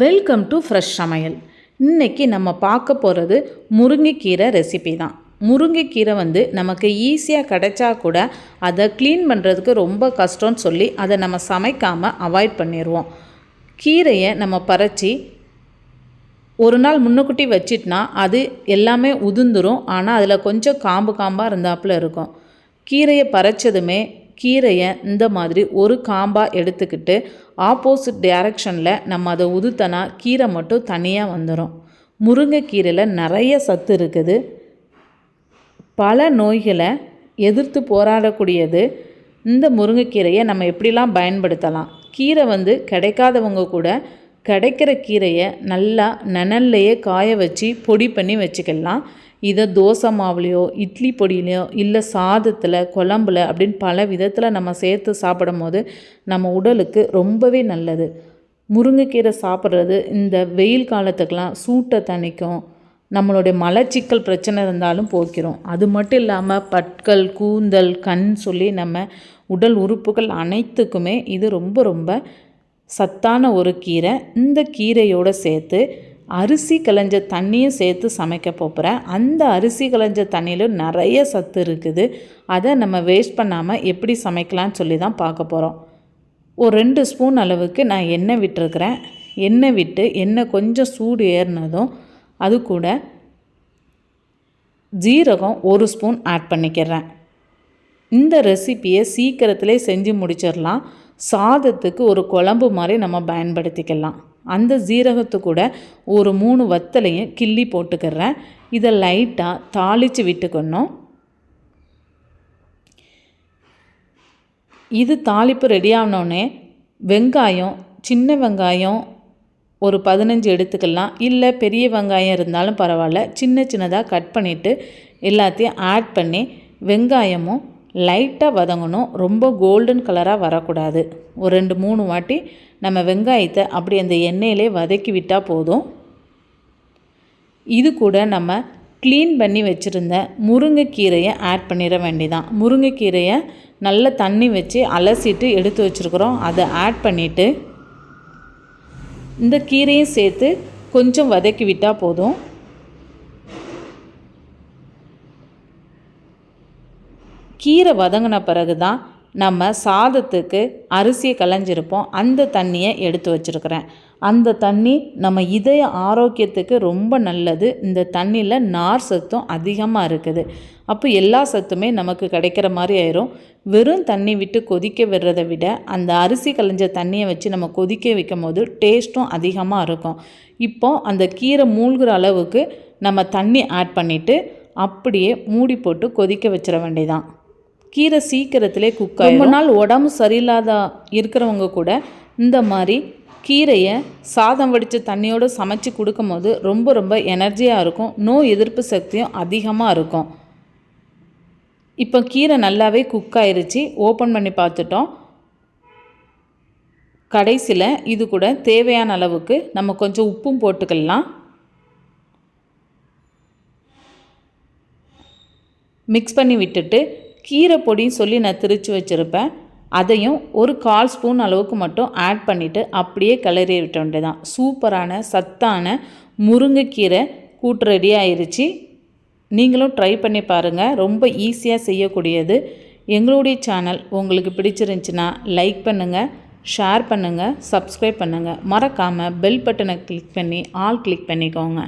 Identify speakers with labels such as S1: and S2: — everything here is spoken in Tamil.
S1: வெல்கம் டு ஃப்ரெஷ் சமையல். இன்னைக்கு நம்ம பார்க்க போகிறது முருங்கைக்கீரை ரெசிபி தான். முருங்கைக்கீரை வந்து நமக்கு ஈஸியாக கிடைச்சா கூட அதை க்ளீன் பண்ணுறதுக்கு ரொம்ப கஷ்டம்னு சொல்லி அதை நம்ம சமைக்காமல் அவாய்ட் பண்ணிடுவோம் கீரையை நம்ம பறித்து ஒரு நாள் முன்னுக்குட்டி வச்சிட்னா அது எல்லாமே உதிர்ந்துடும் ஆனால் அதில் கொஞ்சம் காம்பு காம்பாக இருந்தாப்புல இருக்கும். கீரையை பறிச்சதுமே கீரையை இந்த மாதிரி ஒரு காம்பாக எடுத்துக்கிட்டு ஆப்போசிட் டைரக்ஷனில் நம்ம அதை உதுத்தனா கீரை மட்டும் தனியாக வந்துடும் முருங்கைக்கீரையில் நிறைய சத்து இருக்குது. பல நோய்களை எதிர்த்து போராடக்கூடியது இந்த முருங்கைக்கீரையை நம்ம எப்படிலாம் பயன்படுத்தலாம்? கீரை வந்து கிடைக்காதவங்க கூட கிடைக்கிற கீரையை நல்லா நனல்லையே காய வச்சு பொடி பண்ணி வச்சுக்கலாம். இதை தோசை மாவுலேயோ இட்லி பொடியிலையோ இல்லை சாதத்தில் குழம்புல அப்படின்னு பல விதத்தில் நம்ம சேர்த்து சாப்பிடும் போது நம்ம உடலுக்கு ரொம்பவே நல்லது. முருங்கைக்கீரை சாப்பிட்றது இந்த வெயில் காலத்துக்கெலாம் சூட்டை தணிக்கும். நம்மளுடைய மலச்சிக்கல் பிரச்சனை இருந்தாலும் போக்கிறோம் அது மட்டும் இல்லாமல் பற்கள் கூந்தல் கண் சொல்லி நம்ம உடல் உறுப்புகள் அனைத்துக்குமே இது ரொம்ப ரொம்ப சத்தான ஒரு கீரை. இந்த கீரையோடு சேர்த்து அரிசி களைஞ்ச தண்ணியும் சேர்த்து சமைக்க போகிறேன் அந்த அரிசி களைஞ்ச தண்ணியில் நிறைய சத்து இருக்குது. அதை நம்ம வேஸ்ட் பண்ணாமல் எப்படி சமைக்கலாம்னு சொல்லி தான் பார்க்க போகிறோம் ஒரு ரெண்டு ஸ்பூன் அளவுக்கு நான் எண்ணெய் விட்டுருக்குறேன். எண்ணெய் விட்டு எண்ணெய் கொஞ்சம் சூடு ஏறினதும் அது கூட ஜீரகம் ஒரு ஸ்பூன் ஆட் பண்ணிக்கிறேன். இந்த ரெசிப்பியை சீக்கிரத்திலே செஞ்சு முடிச்சிடலாம். சாதத்துக்கு ஒரு குழம்பு மாதிரி நம்ம பயன்படுத்திக்கலாம். அந்த ஜீரகத்து கூட ஒரு மூணு வத்தலையும் கிள்ளி போட்டுக்கிறேன். இதை லைட்டாக தாளித்து விட்டுக்கணும். இது தாளிப்பு ரெடி ஆனோடனே வெங்காயம் சின்ன வெங்காயம் ஒரு பதினஞ்சு எடுத்துக்கலாம். இல்லை பெரிய வெங்காயம் இருந்தாலும் பரவாயில்ல. சின்ன சின்னதாக கட் பண்ணிவிட்டு எல்லாத்தையும் ஆட் பண்ணி வெங்காயமும் லைட்டாக வதங்கணும். ரொம்ப கோல்டன் கலராக வரக்கூடாது. ஒரு ரெண்டு மூணு வாட்டி நம்ம வெங்காயத்தை அப்படி அந்த எண்ணெயிலே வதக்கி விட்டால் போதும். இது கூட நம்ம க்ளீன் பண்ணி வச்சுருந்த முருங்கைக்கீரையை ஆட் பண்ணிட வேண்டிதான். முருங்கைக்கீரையை நல்ல தண்ணி வச்சு அலசிட்டு எடுத்து வச்சுருக்குறோம். அதை ஆட் பண்ணிவிட்டு இந்த கீரையும் சேர்த்து கொஞ்சம் வதக்கி விட்டால் போதும். கீரை வதங்கின பிறகு தான் நம்ம சாதத்துக்கு அரிசியை களைஞ்சிருப்போம். அந்த தண்ணியை எடுத்து வச்சுருக்கிறேன். அந்த தண்ணி நம்ம இதய ஆரோக்கியத்துக்கு ரொம்ப நல்லது. இந்த தண்ணியில் நார் சத்தும் அதிகமாக இருக்குது. அப்போ எல்லா சத்துமே நமக்கு கிடைக்கிற மாதிரி ஆயிரும். வெறும் தண்ணி விட்டு கொதிக்க விடுறதை விட அந்த அரிசி களைஞ்ச தண்ணியை வச்சு நம்ம கொதிக்க வைக்கும் போது டேஸ்ட்டும் அதிகமாக இருக்கும். இப்போ அந்த கீரை மூழ்கிற அளவுக்கு நம்ம தண்ணி ஆட் பண்ணிவிட்டு அப்படியே மூடி போட்டு கொதிக்க வச்சிட வேண்டியதான் கீரை சீக்கிரத்திலே குக் ரொம்ப நாள் உடம்பு சரியில்லாத இருக்கிறவங்க கூட இந்த மாதிரி கீரையை சாதம் வடித்த தண்ணியோடு சமைச்சு கொடுக்கும்போது ரொம்ப ரொம்ப எனர்ஜியாக இருக்கும். நோய் எதிர்ப்பு சக்தியும் அதிகமாக இருக்கும். இப்போ கீரை நல்லாவே குக் ஆயிருச்சு. ஓப்பன் பண்ணி பார்த்துட்டோம். கடைசியில் இது கூட தேவையான அளவுக்கு நம்ம கொஞ்சம் உப்பும் போட்டுக்கலாம். மிக்ஸ் பண்ணி விட்டுட்டு கீரை பொடின்னு சொல்லி நான் திரித்து வச்சுருப்பேன். அதையும் ஒரு கால் ஸ்பூன் அளவுக்கு மட்டும் ஆட் பண்ணிவிட்டு அப்படியே கிளறி விட்ட வேண்டியதான் சூப்பரான சத்தான முருங்கைக்கீரை கூட்டு ரெடி ஆயிடுச்சு நீங்களும் ட்ரை பண்ணி பாருங்கள் ரொம்ப ஈஸியாக செய்யக்கூடியது. எங்களுடைய சேனல் உங்களுக்கு பிடிச்சிருந்துச்சின்னா லைக் பண்ணுங்கள் ஷேர் பண்ணுங்கள் சப்ஸ்கிரைப் பண்ணுங்கள் மறக்காமல் பெல் பட்டனை கிளிக் பண்ணி ஆல் கிளிக் பண்ணிக்கோங்க.